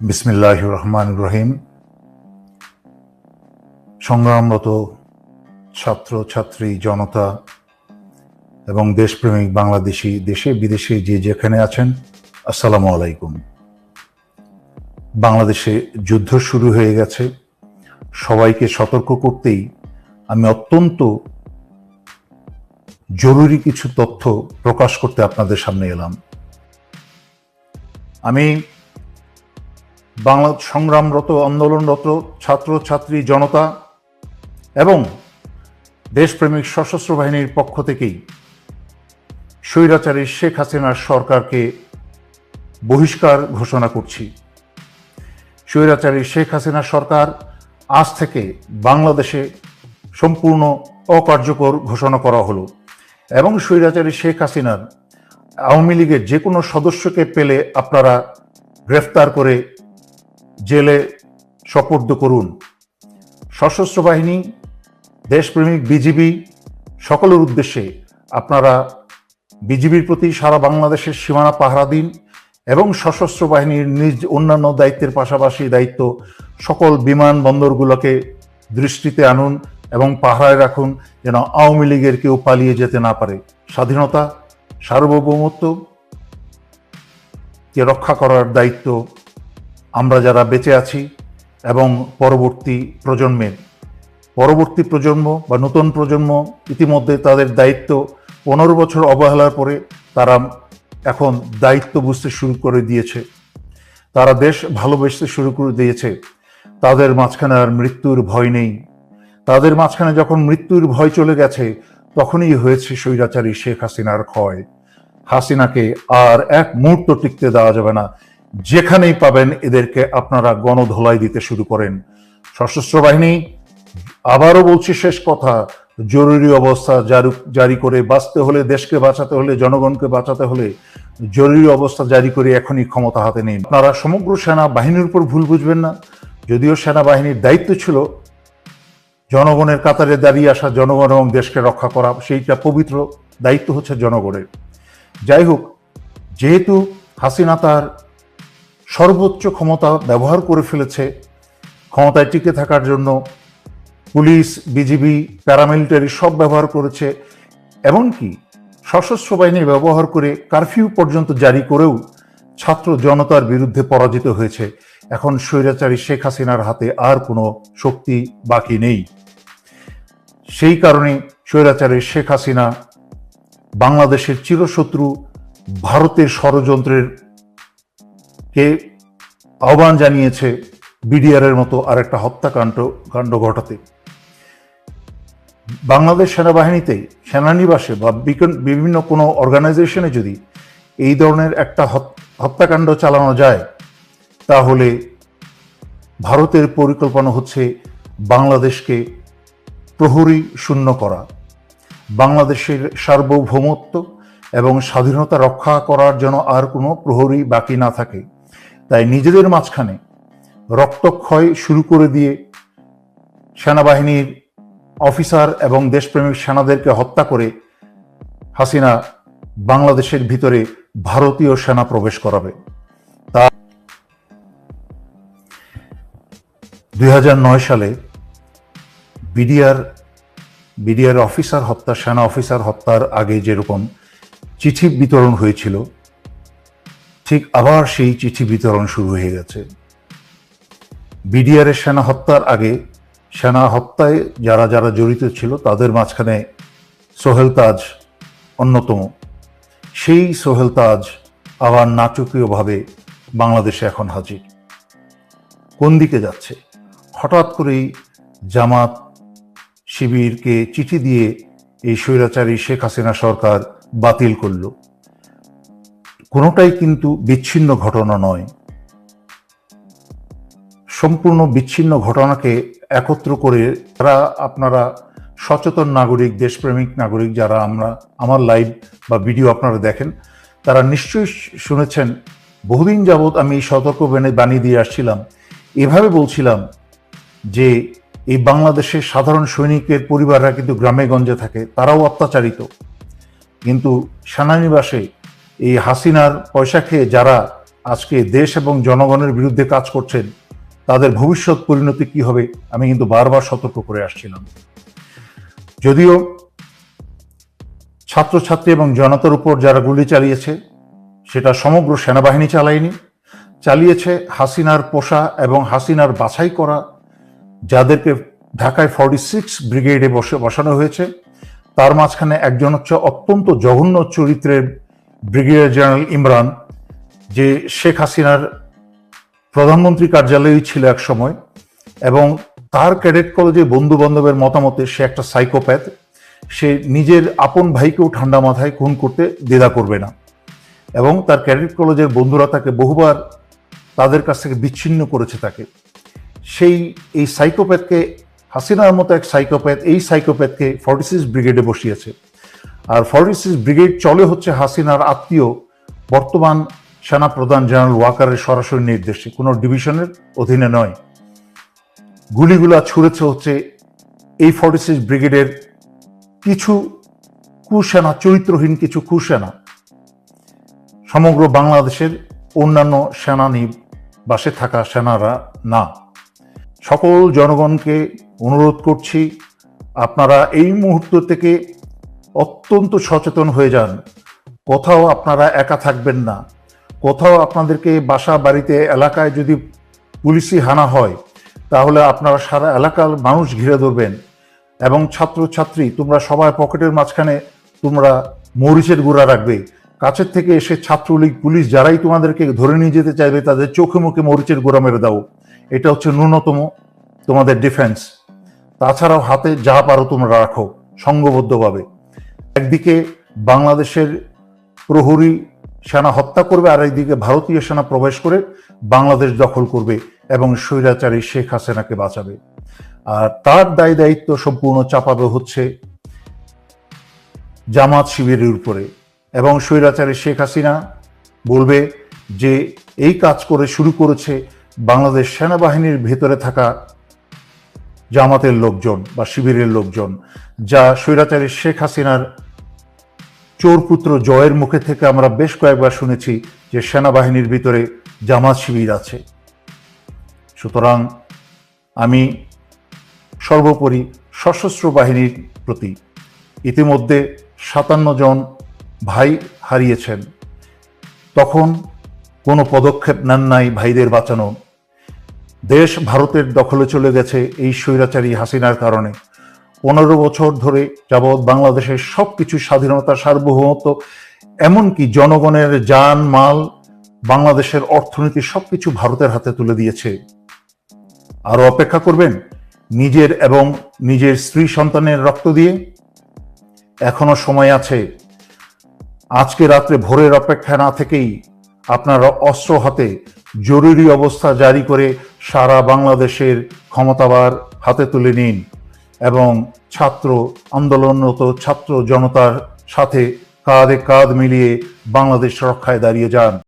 বিসমিল্লাহ রহমান রহিম। সংগ্রামরত ছাত্র, ছাত্রী, জনতা এবং দেশপ্রেমিক বাংলাদেশি, দেশে বিদেশে যে যেখানে আছেন, আসসালামু আলাইকুম। বাংলাদেশে যুদ্ধ শুরু হয়ে গেছে। সবাইকে সতর্ক করতেই আমি অত্যন্ত জরুরি কিছু তথ্য প্রকাশ করতে আপনাদের সামনে এলাম। আমি বাংলা সংগ্রামরত, আন্দোলনরত ছাত্র, ছাত্রী, জনতা এবং দেশপ্রেমিক সশস্ত্র বাহিনীর পক্ষ থেকেই স্বৈরাচারী শেখ হাসিনার সরকারকে বহিষ্কার ঘোষণা করছি। স্বৈরাচারী শেখ হাসিনা সরকার আজ থেকে বাংলাদেশে সম্পূর্ণ অকার্যকর ঘোষণা করা হলো এবং স্বৈরাচারী শেখ হাসিনার আওয়ামী লীগের যে কোনো সদস্যকে পেলে আপনারা গ্রেফতার করে জেলে সপর্দ করুন। সশস্ত্র বাহিনী, দেশপ্রেমিক বিজিবি, সকলের উদ্দেশ্যে আপনারা বিজিবির প্রতি সারা বাংলাদেশের সীমানা পাহারা দিন এবং সশস্ত্র বাহিনীর নিজ অন্যান্য দায়িত্বের পাশাপাশি দায়িত্ব সকল বিমানবন্দরগুলোকে দৃষ্টিতে আনুন এবং পাহারায় রাখুন যেন আওয়ামী লীগের কেউ পালিয়ে যেতে না পারে। স্বাধীনতা, সার্বভৌমত্ব কে রক্ষা করার দায়িত্ব আমরা যারা বেঁচে আছি এবং পরবর্তী প্রজন্মের, পরবর্তী প্রজন্ম বা নতুন প্রজন্ম ইতিমধ্যে তাদের দায়িত্ব পনেরো বছর অবহেলার পরে তারা এখন দায়িত্ব বুঝতে শুরু করে দিয়েছে। তারা দেশ ভালোবেসতে শুরু করে দিয়েছে। তাদের মাঝখানে আর মৃত্যুর ভয় নেই। তাদের মাঝখানে যখন মৃত্যুর ভয় চলে গেছে, তখনই হয়েছে স্বৈরাচারী শেখ হাসিনার ক্ষয়। হাসিনাকে আর এক মুহূর্ত টিকতে দেওয়া যাবে না। যেখানেই পাবেন এদেরকে আপনারা গণধোলাই দিতে শুরু করেন। সশস্ত্র বাহিনী, আবারও বলছি শেষ কথা, জরুরি অবস্থা জারি করে বাঁচতে হলে, দেশকে বাঁচাতে হলে, জনগণকে বাঁচাতে হলে জরুরি অবস্থা জারি করে এখনই ক্ষমতা হাতে নেই আপনারা সমগ্র সেনা বাহিনীর উপর ভুল বুঝবেন না। যদিও সেনাবাহিনীর দায়িত্ব ছিল জনগণের কাতারে দাঁড়িয়ে আসা জনগণ এবং দেশকে রক্ষা করা, সেইটা পবিত্র দায়িত্ব হচ্ছে জনগণের। যাই হোক, যেহেতু হাসিনা তার সর্বোচ্চ ক্ষমতা ব্যবহার করে ফেলেছে। ক্ষমতায় টিকে থাকার জন্য পুলিশ, বিজিবি, প্যারামিলিটারি সব ব্যবহার করেছে। এমনকি সশস্ত্র বাহিনী ব্যবহার করে কারফিউ পর্যন্ত জারি করেও ছাত্র জনতার বিরুদ্ধে পরাজিত হয়েছে। এখন স্বৈরাচারী শেখ হাসিনার হাতে আর কোনো শক্তি বাকি নেই। সেই কারণে স্বৈরাচারী শেখ হাসিনা বাংলাদেশের চিরশত্রু, ভারতের ষড়যন্ত্রের কে আহ্বান জানিয়েছে বিডিআরের মতো আরেকটা হত্যাকাণ্ড, কাণ্ড ঘটাতে। বাংলাদেশ সেনাবাহিনীতে সেনানিবাসে বা বিভিন্ন কোনো অর্গানাইজেশনে যদি এই ধরনের একটা হত- হত্যাকাণ্ড চালানো যায়, তাহলে ভারতের পরিকল্পনা হচ্ছে বাংলাদেশকে প্রহরী শূন্য করা। বাংলাদেশের সার্বভৌমত্ব এবং স্বাধীনতা রক্ষা করার জন্য আর কোনো প্রহরী বাকি না থাকে। তাই নিজেদের মাঝখানে রক্তক্ষয় শুরু করে দিয়ে সেনাবাহিনীর অফিসার এবং দেশপ্রেমিক সেনাদেরকে হত্যা করে হাসিনা বাংলাদেশের ভিতরে ভারতীয় সেনা প্রবেশ করাবে। তা দুই সালে বিডিআর বিডিআর অফিসার হত্যা, সেনা অফিসার হত্যার আগে যেরকম চিঠি বিতরণ হয়েছিল ঠিক আবার সেই চিঠি বিতরণ শুরু হয়ে গেছে। বিডিআরের সেনা হত্যার আগে সেনা হত্যায় যারা যারা জড়িত ছিল তাদের মাঝখানে সোহেল তাজ অন্যতম। সেই সোহেল তাজ আবার নাটকীয়ভাবে বাংলাদেশে এখন হাজির। কোন দিকে যাচ্ছে? হঠাৎ করেই জামাত শিবিরকে চিঠি দিয়ে এই স্বৈরাচারী শেখ হাসিনা সরকার বাতিল করল। কোনোটাই কিন্তু বিচ্ছিন্ন ঘটনা নয়। সম্পূর্ণ বিচ্ছিন্ন ঘটনাকে একত্র করে তারা আপনারা সচেতন নাগরিক, দেশপ্রেমিক নাগরিক যারা আমরা, আমার লাইভ বা ভিডিও আপনারা দেখেন, তারা নিশ্চয়ই শুনেছেন, বহুদিন যাবৎ আমি সতর্ক বাণী বাণী দিয়ে আসছিলাম। এভাবে বলছিলাম যে এই বাংলাদেশের সাধারণ সৈনিকের পরিবাররা কিন্তু গ্রামে গঞ্জে থাকে, তারাও অত্যাচারিত। কিন্তু সেনানিবাসে এই হাসিনার পয়সা খেয়ে যারা আজকে দেশ এবং জনগণের বিরুদ্ধে কাজ করছেন, তাদের ভবিষ্যৎ পরিণতি কি হবে, আমি কিন্তু বারবার সতর্ক করে আসছিলাম যদিও ছাত্রছাত্রী এবং জনতার উপর যারা গুলি চালিয়েছে, সেটা সমগ্র সেনাবাহিনী চালায়নি, চালিয়েছে হাসিনার পোষা এবং হাসিনার বাছাই করা, যাদেরকে ঢাকায় ফর্টি সিক্স ব্রিগেডে বসে বসানো হয়েছে, তার মাঝখানে একজন হচ্ছে অত্যন্ত জঘন্য চরিত্রের ব্রিগেডিয়ার জেনারেল ইমরান, যে শেখ হাসিনার প্রধানমন্ত্রী কার্যালয়েই ছিল এক সময়, এবং তার ক্যাডেট কলেজে বন্ধু বান্ধবের মতামতে সে একটা সাইকোপ্যাথ, সে নিজের আপন ভাইকেও ঠান্ডা মাথায় খুন করতে দ্বিধা করবে না। এবং তার ক্যাডেট কলেজের বন্ধুরা তাকে বহুবার তাদের কাছ থেকে বিচ্ছিন্ন করেছে তাকে। সেই, এই সাইকোপ্যাথকে, হাসিনার মতো এক সাইকোপ্যাথ, এই সাইকোপ্যাথকে ফর্টি সিক্স ব্রিগেডে বসিয়েছে। আর ফর্টি সিক্স ব্রিগেড চলে হচ্ছে হাসিনার আত্মীয়, বর্তমান সেনা প্রধান জেনারেল ওয়াকারের সরাসরি নির্দেশে। কোনো ডিভিশনের অধীনে নয়। গুলিগুলা ছুড়েছে হচ্ছে এই ফর্টি ব্রিগেডের কিছু কুসেনা, চরিত্রহীন কিছু কুসেনা। সমগ্র বাংলাদেশের অন্যান্য সেনানি বাসে থাকা সেনারা না। সকল জনগণকে অনুরোধ করছি, আপনারা এই মুহূর্ত থেকে অত্যন্ত সচেতন হয়ে যান। কোথাও আপনারা একা থাকবেন না। কোথাও আপনাদেরকে বাসা, বাড়িতে, এলাকায় যদি পুলিশি হানা হয়, তাহলে আপনারা সারা এলাকার মানুষ ঘিরে ধরবেন এবং ছাত্রছাত্রী, তোমরা সবাই পকেটের মাঝখানে তোমরা মরিচের গুঁড়া রাখবে। কাছের থেকে এসে ছাত্রলীগ, পুলিশ যারাই তোমাদেরকে ধরে নিয়ে যেতে চাইবে, তাদের চোখে মুখে মরিচের গুঁড়া মেরে দাও। এটা হচ্ছে ন্যূনতম তোমাদের ডিফেন্স। তাছাড়াও হাতে যা পারো তোমরা রাখো সংঘবদ্ধভাবে একদিকে বাংলাদেশের প্রহরী সেনা হত্যা করবে, আর একদিকে ভারতীয় সেনা প্রবেশ করে বাংলাদেশ দখল করবে এবং স্বৈরাচারী শেখ হাসিনাকে বাঁচাবে। আর তার দায় দায়িত্ব সম্পূর্ণ চাপাবে হচ্ছে জামাত শিবিরের উপরে। এবং স্বৈরাচারী শেখ হাসিনা বলবে যে এই কাজ করে শুরু করেছে বাংলাদেশ সেনাবাহিনীর ভেতরে থাকা জামাতের লোকজন বা শিবিরের লোকজন, যা স্বৈরাচারী শেখ হাসিনার চোরপুত্র জয়ের মুখে থেকে আমরা বেশ কয়েকবার শুনেছি যে সেনাবাহিনীর ভিতরে জামাত শিবির আছে। সুতরাং আমি সর্বোপরি সশস্ত্র বাহিনীর প্রতি ইতিমধ্যে সাতান্ন জন ভাই হারিয়েছেন। তখন কোনো পদক্ষেপ নেন নাই ভাইদের বাঁচানো। দেশ ভারতের দখলে চলে গেছে এই স্বৈরাচারী হাসিনার কারণে। পনেরো বছর ধরে যাবৎ বাংলাদেশের সব কিছু স্বাধীনতা সার্বভৌমত্ব, এমনকি জনগণের যান, মাল, বাংলাদেশের অর্থনীতি সবকিছু ভারতের হাতে তুলে দিয়েছে। আরও অপেক্ষা করবেন নিজের এবং নিজের স্ত্রী সন্তানের রক্ত দিয়ে? এখনও সময় আছে। আজকে রাত্রে ভোরের অপেক্ষা না থেকেই আপনারা অস্ত্র হাতে জরুরি অবস্থা জারি করে সারা বাংলাদেশের ক্ষমতাবার হাতে তুলে নিন। এবং ছাত্র আন্দোলনরত ছাত্র জনতার সাথে কাঁধে কাঁধ মিলিয়ে বাংলাদেশ রক্ষায় দাঁড়িয়ে যান।